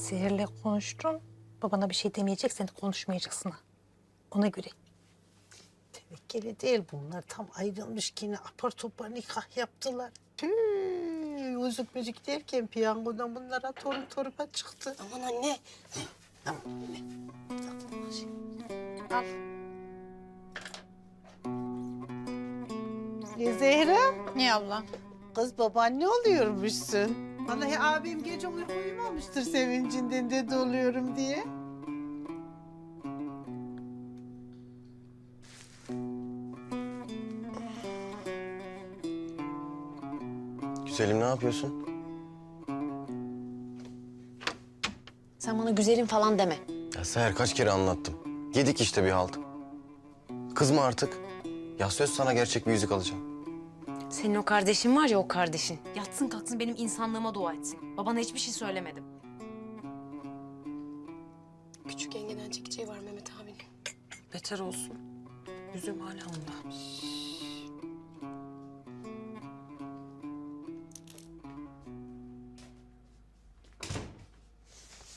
Seher'le konuştum. Babana bir şey demeyecek, sen de konuşmayacaksın ha. Ona göre. Tevekkeli değil bunlar. Tam ayrılmış yine apar topar nikah yaptılar. Tüy, müzik müzik derken piyangodan bunlara torun torba çıktı. Aman anne. Tamam. Al. Ya Zehra, Ne abla? kız babaanne oluyormuşsun. Vallahi abim gece uyku uyumamıştır sevincinden dede oluyorum diye. Güzelim ne yapıyorsun? Sen bana güzelim falan deme. Ya Seher kaç kere anlattım. Yedik işte bir halt. Kızma artık. Ya söz sana gerçek bir yüzük alacağım. Senin o kardeşin var ya o kardeşin. Yatsın kalksın benim insanlığıma dua etsin. Babana hiçbir şey söylemedim. Küçük yengeden çekeceği var Mehmet abinin. Beter olsun. Yüzüm hala onda.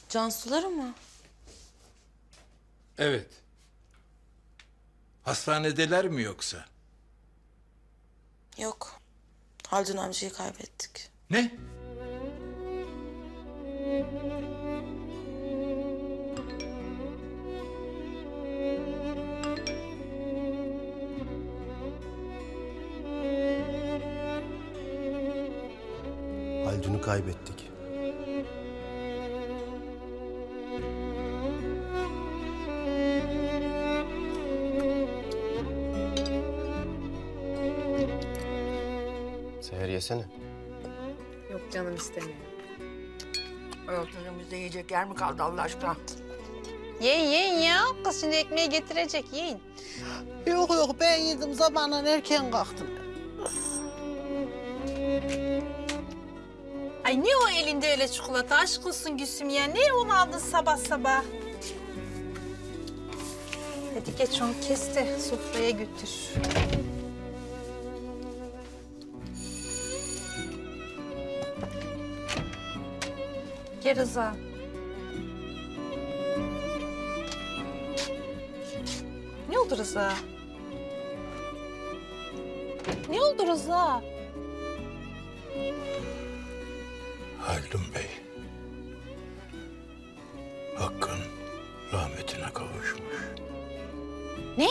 Cansuları mı? Evet. Hastanedeler mi yoksa? Yok. Haldun amcayı kaybettik. Ne? Haldun'u kaybettik. Seher yesene. Yok canım istemiyor. Hayatlarımızda yiyecek yer mi kaldı Allah aşkına? Yiyin yiyin ya. Kız şimdi ekmeği getirecek, yiyin. Yok yok ben yedim zamanla erken kalktım. Ay ne o elinde öyle çikolata? Aşk olsun Gülsüm ya. Ne onu aldın sabah sabah? Hadi geç onu kes de sofraya götür. Gel Rıza. Ne oldu Rıza? Ne oldu Rıza? Haldun Bey. Hakkın rahmetine kavuşmuş. Ne?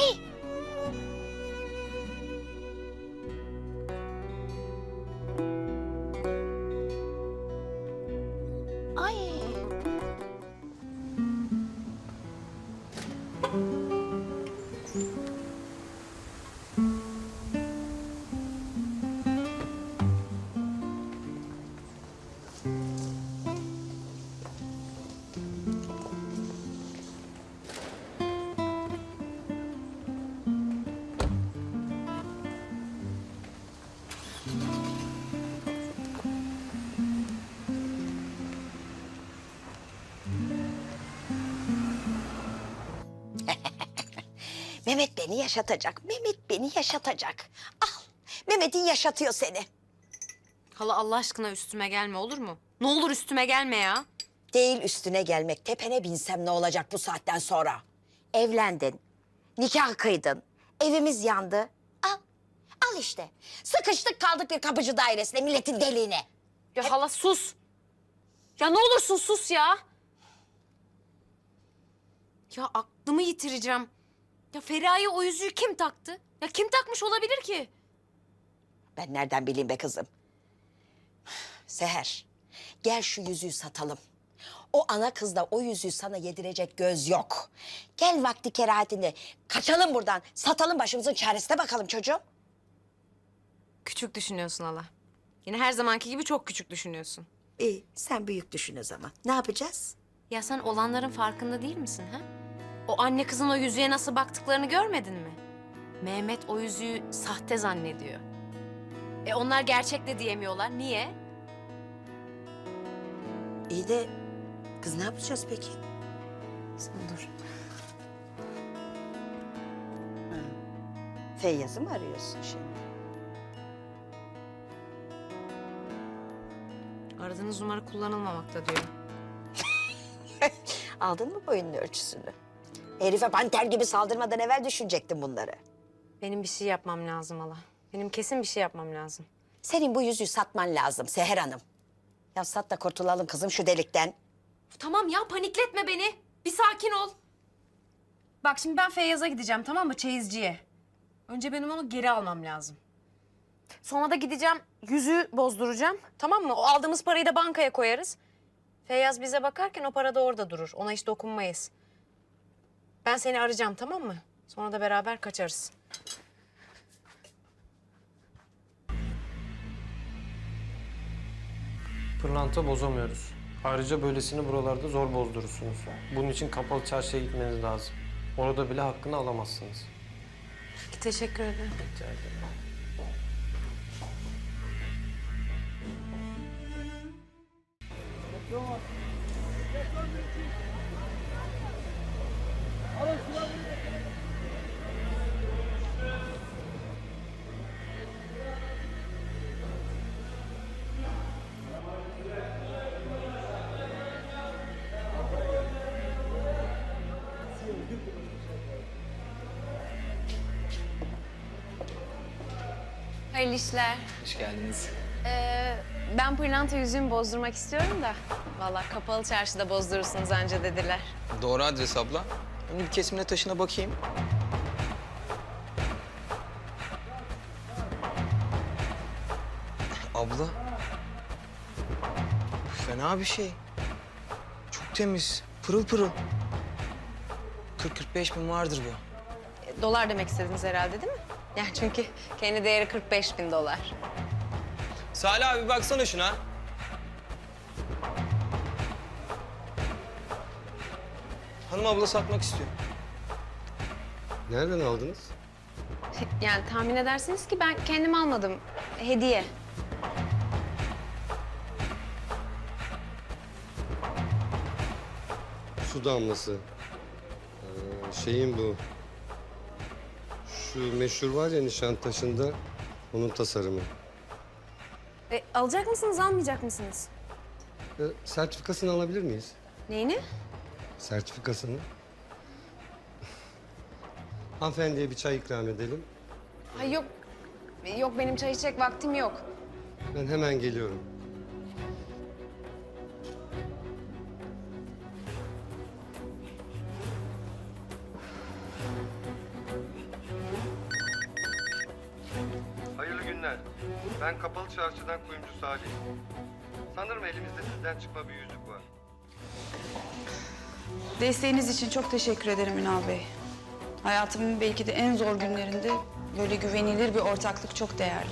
Mehmet beni yaşatacak. Mehmet beni yaşatacak. Al. Mehmet'in yaşatıyor seni. Hala Allah aşkına üstüme gelme olur mu? Ne olur üstüme gelme ya. Değil üstüne gelmek. Tepene binsem ne olacak bu saatten sonra? Evlendin. Nikah kıydın. Evimiz yandı. Al. Al işte. Sıkıştık kaldık bir kapıcı dairesine milletin deliğine. Ya hala sus. Ya ne olursun sus ya. Ya aklımı yitireceğim. Ya Feriha'ya o yüzüğü kim taktı? Ya kim takmış olabilir ki? Ben nereden bileyim be kızım? Seher, gel şu yüzüğü satalım. O ana kızda o yüzüğü sana yedirecek göz yok. Gel vakti kerahatinde kaçalım buradan. Satalım başımızın çaresine bakalım çocuğum. Küçük düşünüyorsun hala. Yine her zamanki gibi çok küçük düşünüyorsun. İyi, sen büyük düşün o zaman. Ne yapacağız? Ya sen olanların farkında değil misin ha? O anne kızın o yüzüğe nasıl baktıklarını görmedin mi? Mehmet o yüzüğü sahte zannediyor. E onlar gerçek de diyemiyorlar. Niye? İyi de kız ne yapacağız peki? Sen dur. Feyyaz'ı mı arıyorsun şimdi? Aradığınız numara kullanılmamakta diyor. Aldın mı boyunun ölçüsünü? Herife panter gibi saldırmadan evvel düşünecektin bunları. Benim bir şey yapmam lazım hala. Benim kesin bir şey yapmam lazım. Senin bu yüzüğü satman lazım Seher Hanım. Ya sat da kurtulalım kızım şu delikten. Tamam ya panikletme beni. Bir sakin ol. Bak şimdi ben Feyyaz'a gideceğim tamam mı çeyizciye. Önce benim onu geri almam lazım. Sonra da gideceğim yüzüğü bozduracağım tamam mı? O aldığımız parayı da bankaya koyarız. Feyyaz bize bakarken o para da orada durur. Ona hiç dokunmayız. Ben seni arayacağım tamam mı? Sonra da beraber kaçarız. Pırlanta bozamıyoruz. Ayrıca böylesini buralarda zor bozdurursunuz. Bunun için kapalı çarşıya gitmeniz lazım. Orada bile hakkını alamazsınız. Teşekkür ederim. Rica ederim. Hayırlı işler. Hoş geldiniz. Ee, ben pırlanta yüzüğümü bozdurmak istiyorum da. Vallahi kapalı çarşıda bozdurursunuz anca dediler. Doğru adres abla. Ben bir kesimine taşına bakayım. Abla. Bu fena bir şey. Çok temiz. Pırıl pırıl. 40-45 bin vardır bu. E, Dolar demek istediniz herhalde değil mi? Yani çünkü kendi değeri 45 bin dolar. Salih abi baksana şuna. Hanım abla satmak istiyor. Nereden aldınız? Yani tahmin edersiniz ki ben kendim almadım. Hediye. Su damlası. Ee, şeyin bu. Şu meşhur var ya Nişantaşı'nda onun tasarımı. E, alacak mısınız, almayacak mısınız? Ee, sertifikasını alabilir miyiz? Neyini? Sertifikasını. Hanımefendiye bir çay ikram edelim. Ay yok, yok benim çay içecek vaktim yok. Ben hemen geliyorum. Hayırlı günler. Ben Kapalı Çarşı'dan kuyumcu Salih. Sanırım elimizde sizden çıkma bir yüzük var. Desteğiniz için çok teşekkür ederim Ünal Bey. Hayatımın belki de en zor günlerinde böyle güvenilir bir ortaklık çok değerli.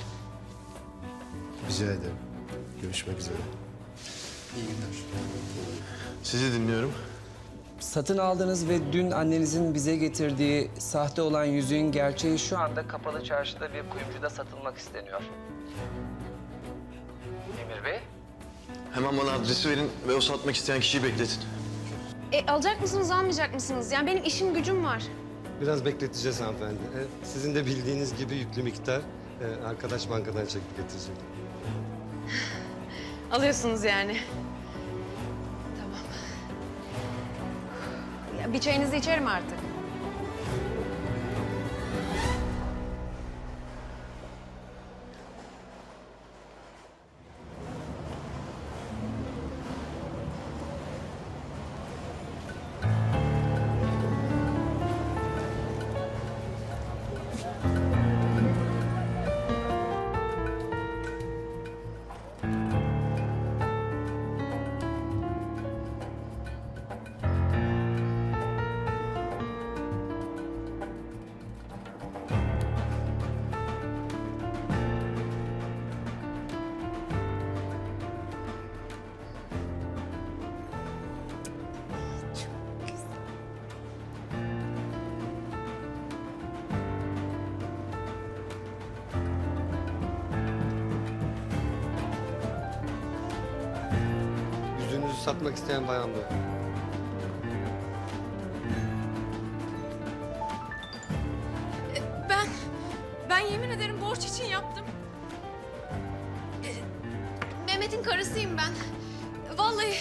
Rica ederim. Görüşmek üzere. Sizi dinliyorum. Satın aldığınız ve dün annenizin bize getirdiği sahte olan yüzüğün gerçeği şu anda kapalı çarşıda bir kuyumcuda satılmak isteniyor. Emir Bey? Hemen bana adresi verin ve o satmak isteyen kişiyi bekletin. E, alacak mısınız, almayacak mısınız? Yani benim işim gücüm var. Biraz bekleteceğiz hanımefendi. Ee, Sizin de bildiğiniz gibi yüklü miktar e, arkadaş bankadan çekip getirecek. Alıyorsunuz yani. Tamam. Ya bir çayınızı içerim artık. Satmak isteyen bayan bu. Ben, ben yemin ederim borç için yaptım. Ee, Mehmet'in karısıyım ben. Vallahi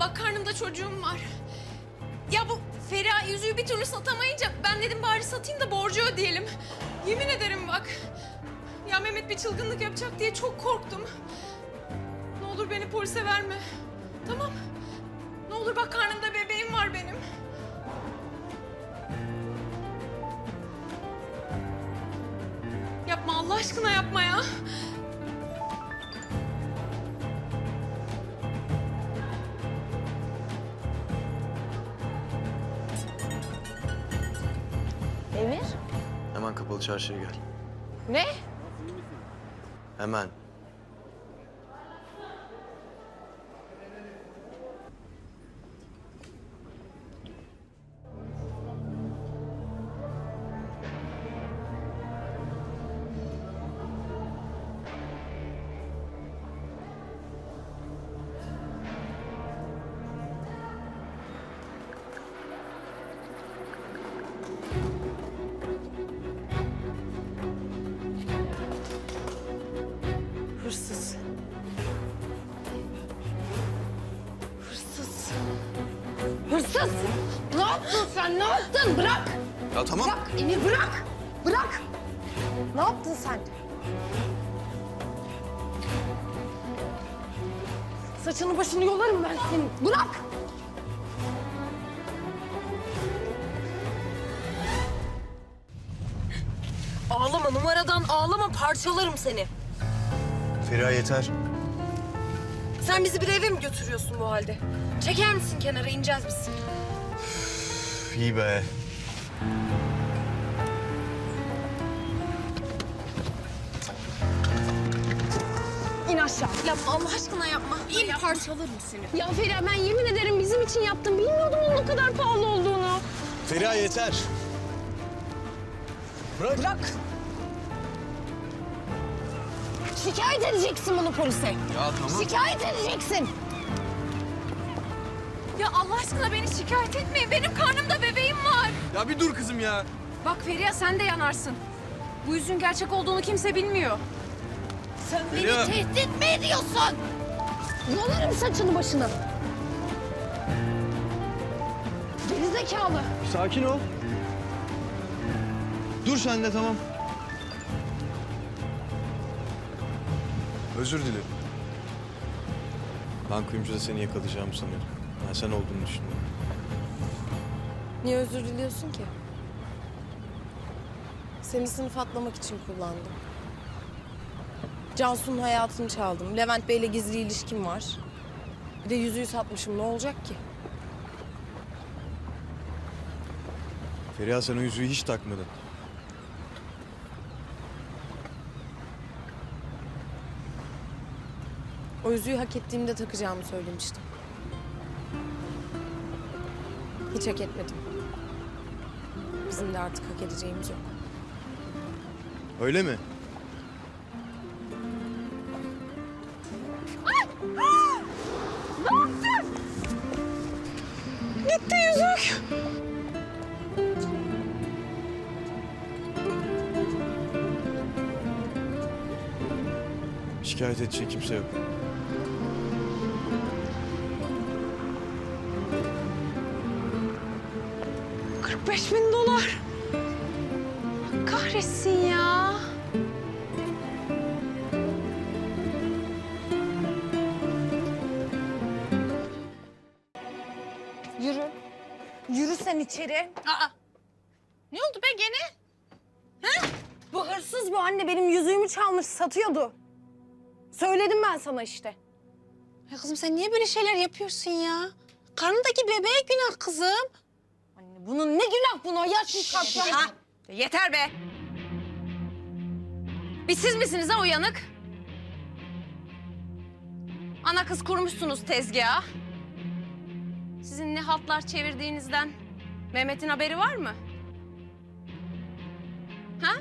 Bak karnımda çocuğum var. Ya bu Feriha yüzüğü bir türlü satamayınca ben dedim bari satayım da borcu ödeyelim. Yemin ederim bak. Ya Mehmet bir çılgınlık yapacak diye çok korktum. Ne olur beni polise verme. Tamam. Ne olur bak karnımda bebeğim var benim. Yapma Allah aşkına yapma ya. Emir? Hemen kapalı çarşıya gel. Ne? Hemen. Hırsız! Ne yaptın sen? Ne yaptın? Bırak! Ya tamam. Bırak Emir bırak! Bırak! Ne yaptın sen? Saçını başını yolarım ben senin. Bırak! Ağlama numaradan ağlama parçalarım seni. Feriha yeter. Sen bizi bir eve mi götürüyorsun bu halde? Çeker misin kenara ineceğiz biz. Üf, iyi be. İn aşağı. Yapma Allah aşkına yapma. İn parçalarım seni. Ya Feriha ben yemin ederim bizim için yaptım. Bilmiyordum onun o kadar pahalı olduğunu. Feriha yeter. Bırak. Bırak. Şikayet edeceksin bunu polise. Ya tamam. Şikayet edeceksin. Ya Allah aşkına beni şikayet etmeyin. Benim karnımda bebeğim var. Ya bir dur kızım ya. Bak Feriha sen de yanarsın. Bu yüzün gerçek olduğunu kimse bilmiyor. Sen Feriha. beni tehdit mi ediyorsun? Yolarım saçını başını. Gerizekalı. Sakin ol. Dur sen de tamam. Özür dilerim. Ben kuyumcuda seni yakalayacağımı sanıyordum. Ben sen olduğunu düşündüm. Niye özür diliyorsun ki? Seni sınıf atlamak için kullandım. Cansu'nun hayatını çaldım. Levent Bey'le gizli ilişkim var. Bir de yüzüğü satmışım. Ne olacak ki? Feriha sen o yüzüğü hiç takmadın. O yüzüğü hak ettiğimde takacağımı söylemiştim. Hiç hak etmedim. Bizim de artık hak edeceğimiz yok. Öyle mi? Gitti yüzük. Şikayet edecek kimse yok. Beş bin dolar. Kahretsin ya. Yürü. Yürü sen içeri. Aa. Ne oldu be gene? Ha? Bu hırsız bu anne benim yüzüğümü çalmış satıyordu. Söyledim ben sana işte. Ya kızım sen niye böyle şeyler yapıyorsun ya? Karnındaki bebeğe günah kızım. Bunun ne günah buna yaş çıkartma. Ha? Yeter be. Bir siz misiniz ha uyanık? Ana kız kurmuşsunuz tezgahı. Sizin ne haltlar çevirdiğinizden Mehmet'in haberi var mı? Ha?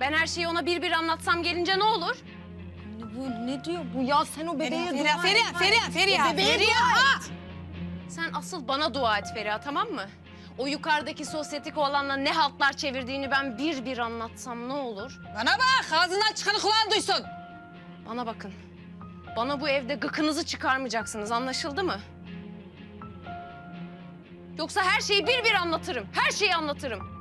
Ben her şeyi ona bir bir anlatsam gelince ne olur? Bu ne diyor bu ya sen o bebeğe Feriha, dua Feriha, et. Feriha, Feriha, O bebeğe Feriha. dua et. Sen asıl bana dua et Feriha tamam mı? O yukarıdaki sosyetik olanla ne haltlar çevirdiğini ben bir bir anlatsam ne olur? Bana bak ağzından çıkanı kulağın duysun. Bana bakın. Bana bu evde gıkınızı çıkarmayacaksınız anlaşıldı mı? Yoksa her şeyi bir bir anlatırım. Her şeyi anlatırım.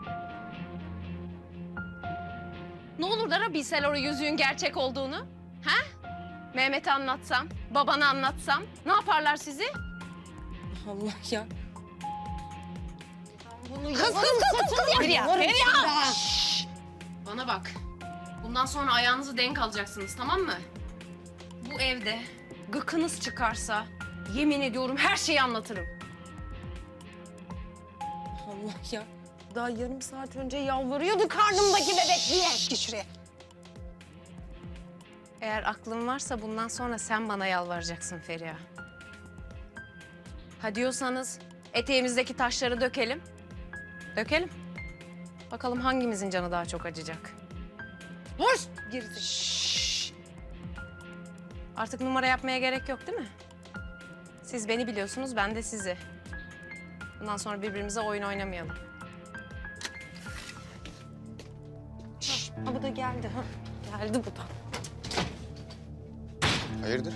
Ne olur Dara bilseler o yüzüğün gerçek olduğunu. Ha? Mehmet'e anlatsam, babana anlatsam ne yaparlar sizi? Allah ya. Kız kız kız kız kız Feriha, Feriha! Şşş! Bana bak. Bundan sonra ayağınızı denk alacaksınız tamam mı? Bu evde gıkınız çıkarsa yemin ediyorum her şeyi anlatırım. Allah ya. Daha yarım saat önce yalvarıyordu karnımdaki bebek diye. Git şuraya. Eğer aklın varsa bundan sonra sen bana yalvaracaksın Feriha. Ha diyorsanız eteğimizdeki taşları dökelim. Dökelim. Bakalım hangimizin canı daha çok acıyacak. Hoş. Girdi. Şşş! Artık numara yapmaya gerek yok değil mi? Siz beni biliyorsunuz, ben de sizi. Bundan sonra birbirimize oyun oynamayalım. Ha bu da geldi. Ha. Geldi bu da. Hayırdır?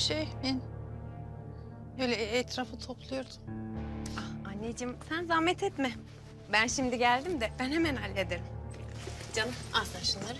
Şey. Ben öyle etrafı topluyordum. Ah, anneciğim sen zahmet etme. Ben şimdi geldim de ben hemen hallederim. Canım al sen şunları.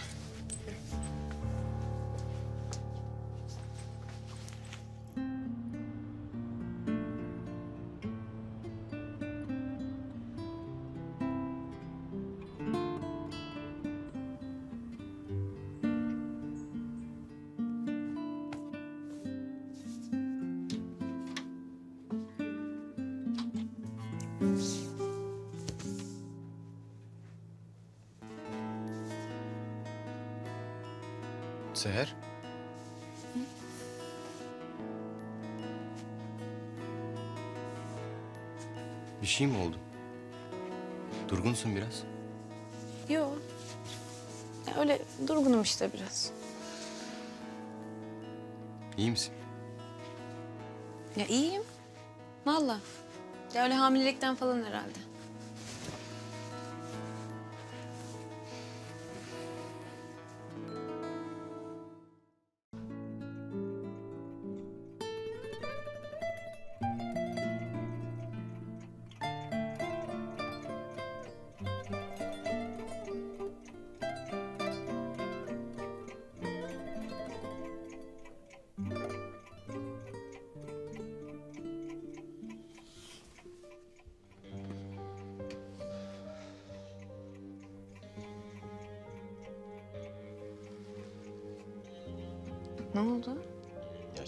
Şey mi oldu? Durgunsun biraz. Yok. Ya öyle durgunum işte biraz. İyi misin? Ya iyiyim. Vallahi. Ya öyle hamilelikten falan herhalde.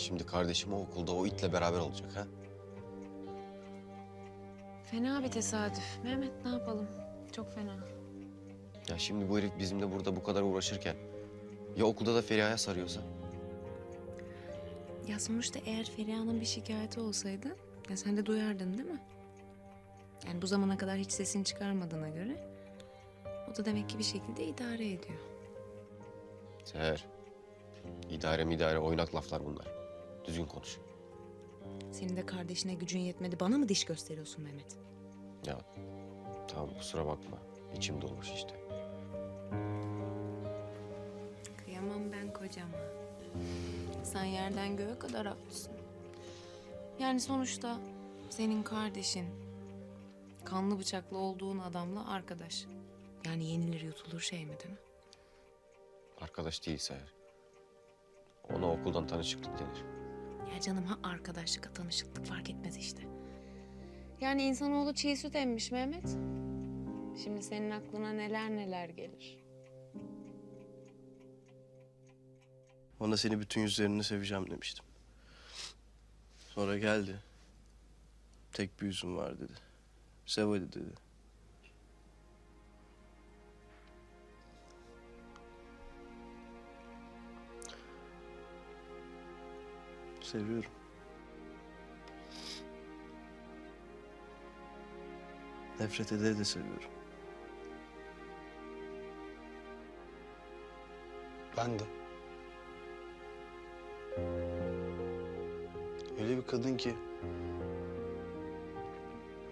Şimdi kardeşim o okulda o itle beraber olacak ha? Fena bir tesadüf. Mehmet ne yapalım? Çok fena. Ya şimdi bu herif bizimle burada bu kadar uğraşırken ya okulda da Feriha'ya sarıyorsa? Ya sonuçta eğer Feriha'nın bir şikayeti olsaydı ya sen de duyardın değil mi? Yani bu zamana kadar hiç sesini çıkarmadığına göre o da demek ki bir şekilde idare ediyor. Seher. İdare mi idare oynak laflar bunlar. Düzgün konuş. Senin de kardeşine gücün yetmedi. Bana mı diş gösteriyorsun Mehmet? Ya tamam kusura bakma. İçim dolmuş işte. Kıyamam ben kocama. Sen yerden göğe kadar haklısın. Yani sonuçta senin kardeşin kanlı bıçaklı olduğun adamla arkadaş. Yani yenilir yutulur şey mi değil mi? Arkadaş değil Seher. Ona okuldan tanışıklık denir. Ya canım ha arkadaşlık ha tanışıklık fark etmez işte. Yani insanoğlu çiğ süt emmiş Mehmet. Şimdi senin aklına neler neler gelir. Ona seni bütün yüzlerini seveceğim demiştim. Sonra geldi. Tek bir yüzüm var dedi. Sev dedi. Seviyorum. Nefret ede de seviyorum. Ben de. Öyle bir kadın ki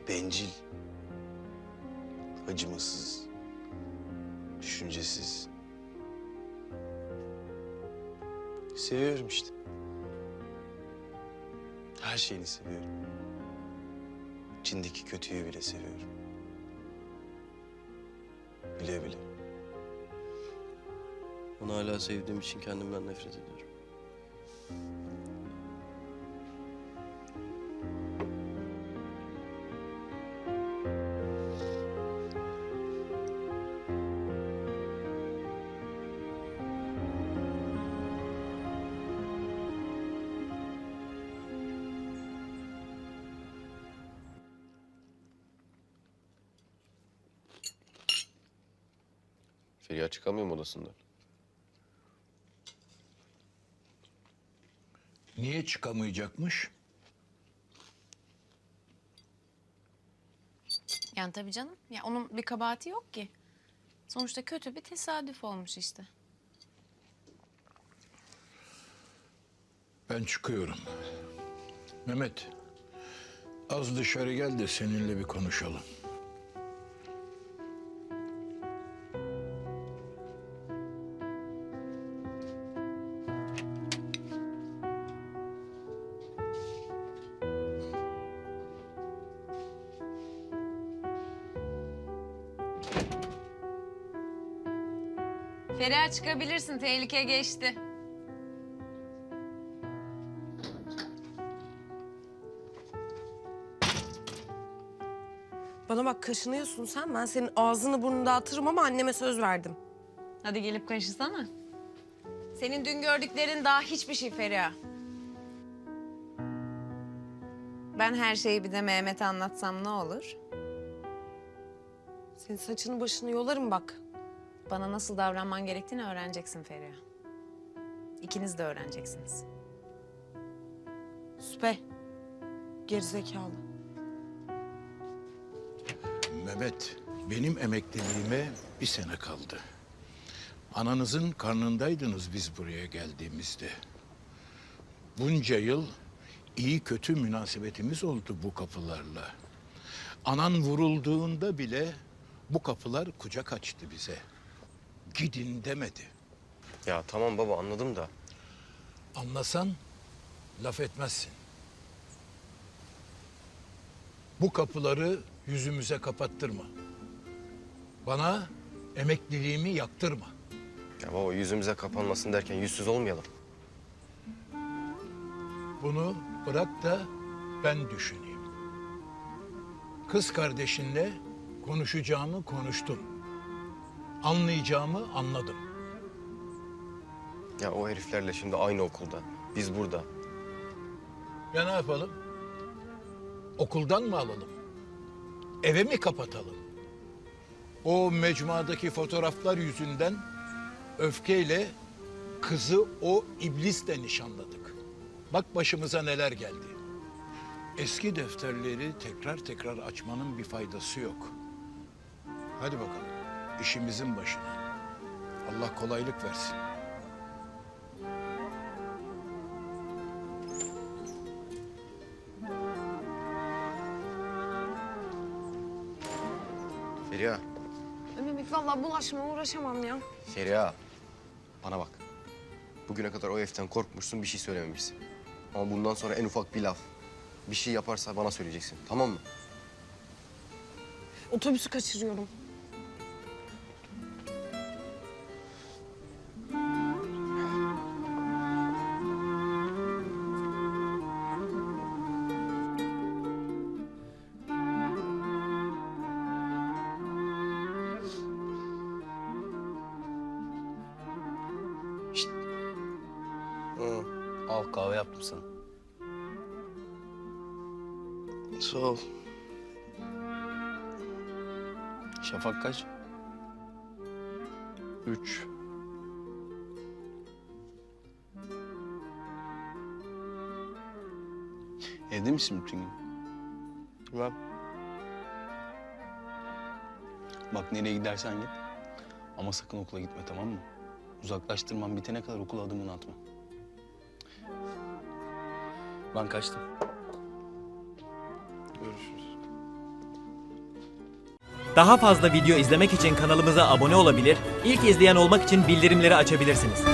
bencil, acımasız, düşüncesiz. Seviyorum işte. Her şeyini seviyorum. İçindeki kötüyü bile seviyorum. Bile bile. Onu hala sevdiğim için kendimden nefret ediyorum. Feriha çıkamıyor mu odasından? Niye çıkamayacakmış? Yani tabii canım. Ya onun bir kabahati yok ki. Sonuçta kötü bir tesadüf olmuş işte. Ben çıkıyorum. Mehmet, az dışarı gel de seninle bir konuşalım. Feriha çıkabilirsin. Tehlike geçti. Bana bak kaşınıyorsun sen. Ben senin ağzını burnunu dağıtırım ama anneme söz verdim. Hadi gelip kaşısana. Senin dün gördüklerin daha hiçbir şey Feriha. Ben her şeyi bir de Mehmet'e anlatsam ne olur? Senin saçını başını yolarım bak. Bana nasıl davranman gerektiğini öğreneceksin Feriha. İkiniz de öğreneceksiniz. Süpe. Gerizekalı. Mehmet, benim emekliliğime bir sene kaldı. Ananızın karnındaydınız biz buraya geldiğimizde. Bunca yıl iyi kötü münasebetimiz oldu bu kapılarla. Anan vurulduğunda bile bu kapılar kucak açtı bize. Gidin demedi. Ya tamam baba anladım da. Anlasan laf etmezsin. Bu kapıları yüzümüze kapattırma. Bana emekliliğimi yaktırma. Ya baba yüzümüze kapanmasın derken yüzsüz olmayalım. Bunu bırak da ben düşüneyim. Kız kardeşinle konuşacağımı konuştum. Anlayacağımı anladım. Ya o heriflerle şimdi aynı okulda. Biz burada. Ya ne yapalım? Okuldan mı alalım? Eve mi kapatalım? O mecmuadaki fotoğraflar yüzünden öfkeyle kızı o iblisle nişanladık. Bak başımıza neler geldi. Eski defterleri tekrar tekrar açmanın bir faydası yok. Hadi bakalım işimizin başına. Allah kolaylık versin. Feriha, Mehmet vallahi bulaşma uğraşamam ya. Feriha. Bana bak. Bugüne kadar o heriften korkmuşsun, bir şey söylememişsin. Ama bundan sonra en ufak bir laf, bir şey yaparsa bana söyleyeceksin. Tamam mı? Otobüsü kaçırıyorum. Yaptım sana. Sağ ol. Şafak kaç? Üç. Evde misin bütün gün? Ben Bak nereye gidersen git. Ama sakın okula gitme tamam mı? Uzaklaştırmam bitene kadar okula adımını atma. Ben kaçtım. görüşürüz. Daha fazla video izlemek için kanalımıza abone olabilir, ilk izleyen olmak için bildirimleri açabilirsiniz.